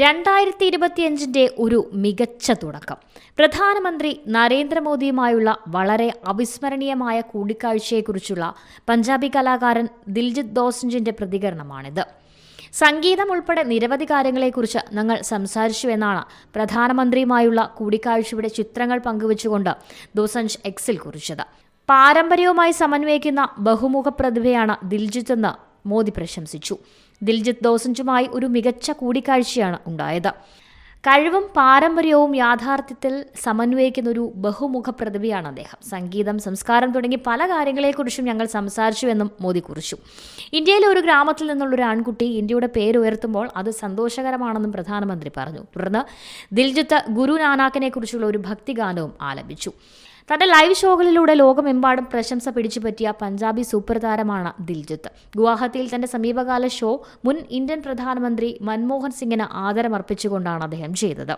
രണ്ടായിരത്തി ഇരുപത്തിയഞ്ചിന്റെ ഒരു മികച്ച തുടക്കം. പ്രധാനമന്ത്രി നരേന്ദ്രമോദിയുമായുള്ള വളരെ അവിസ്മരണീയമായ കൂടിക്കാഴ്ചയെക്കുറിച്ചുള്ള പഞ്ചാബി കലാകാരൻ ദിൽജിത് ദോസഞ്ചിന്റെ പ്രതികരണമാണിത്. സംഗീതം ഉൾപ്പെടെ നിരവധി കാര്യങ്ങളെക്കുറിച്ച് ഞങ്ങൾ സംസാരിച്ചു എന്നാണ് പ്രധാനമന്ത്രിയുമായുള്ള കൂടിക്കാഴ്ചയുടെ ചിത്രങ്ങൾ പങ്കുവച്ചുകൊണ്ട് ദോസഞ്ച് എക്സിൽ കുറിച്ചത്. പാരമ്പര്യവുമായി സമന്വയിക്കുന്ന ബഹുമുഖ പ്രതിഭയാണ് ദിൽജിത്ത് എന്ന് മോദി പ്രശംസിച്ചു. ദിൽജിത് ദോസഞ്ചുമായി ഒരു മികച്ച കൂടിക്കാഴ്ചയാണ് ഉണ്ടായത്. കഴിവും പാരമ്പര്യവും യാഥാർത്ഥ്യത്തിൽ സമന്വയിക്കുന്ന ഒരു ബഹുമുഖ പ്രതിഭയാണ് അദ്ദേഹം. സംഗീതം സംസ്കാരം തുടങ്ങി പല കാര്യങ്ങളെക്കുറിച്ചും ഞങ്ങൾ സംസാരിച്ചു എന്നും മോദി കുറിച്ചു. ഇന്ത്യയിലെ ഒരു ഗ്രാമത്തിൽ നിന്നുള്ള ഒരു ആൺകുട്ടി ഇന്ത്യയുടെ പേര് ഉയർത്തുമ്പോൾ അത് സന്തോഷകരമാണെന്നും പ്രധാനമന്ത്രി പറഞ്ഞു. തുടർന്ന് ദിൽജിത്ത് ഗുരു നാനാക്കിനെ കുറിച്ചുള്ള ഒരു ഭക്തിഗാനവും ആലപിച്ചു. തന്റെ ലൈവ് ഷോകളിലൂടെ ലോകമെമ്പാടും പ്രശംസ പിടിച്ചുപറ്റിയ പഞ്ചാബി സൂപ്പർ താരമാണ് ദിൽജിത്ത്. ഗുവാഹത്തിയിൽ തന്റെ സമീപകാല ഷോ മുൻ ഇന്ത്യൻ പ്രധാനമന്ത്രി മൻമോഹൻ സിംഗിന് ആദരമർപ്പിച്ചുകൊണ്ടാണ് അദ്ദേഹം ചെയ്തത്.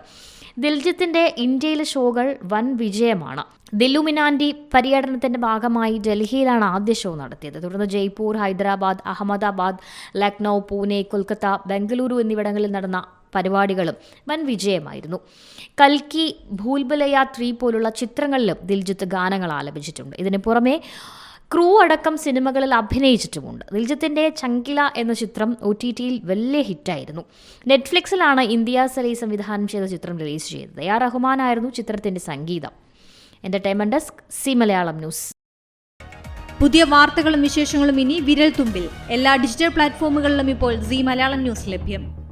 ദിൽജിത്തിന്റെ ഇന്ത്യയിലെ ഷോകൾ വൻ വിജയമാണ്. ദില്ലുമിനാൻഡി പര്യടനത്തിന്റെ ഭാഗമായി ഡൽഹിയിലാണ് ആദ്യ ഷോ നടത്തിയത്. തുടർന്ന് ജയ്പൂർ ഹൈദരാബാദ് അഹമ്മദാബാദ് ലക്നൌ പൂനെ കൊൽക്കത്ത ബംഗളൂരു എന്നിവിടങ്ങളിൽ നടന്ന പരിപാടികളും വൻ വിജയമായിരുന്നു. കൽക്കി ഭൂൽബലയ ത്രീ പോലുള്ള ചിത്രങ്ങളിലും ദിൽജിത്ത് ഗാനങ്ങൾ ആലപിച്ചിട്ടുണ്ട്. ഇതിന് പുറമെ ക്രൂ അടക്കം സിനിമകളിൽ അഭിനയിച്ചിട്ടുമുണ്ട്. ദിൽജിത്തിന്റെ ചങ്കില എന്ന ചിത്രം ഒ ടി ടിയിൽ വലിയ ഹിറ്റായിരുന്നു. നെറ്റ്ഫ്ലിക്സിലാണ് ഇന്ത്യ സലി സംവിധാനം ചെയ്ത ചിത്രം റിലീസ് ചെയ്തത്. എ ആർ റഹ്മാനായിരുന്നു ചിത്രത്തിന്റെ സംഗീതം. Entertainment desk Zee Malayalam news. പുതിയ വാർത്തകളും വിശേഷങ്ങളും ഇനി വിരൽ തുമ്പിൽ എല്ലാ ഡിജിറ്റൽ പ്ലാറ്റ്ഫോമുകളിലും ഇപ്പോൾ സി മലയാളം ന്യൂസ് ലഭ്യം.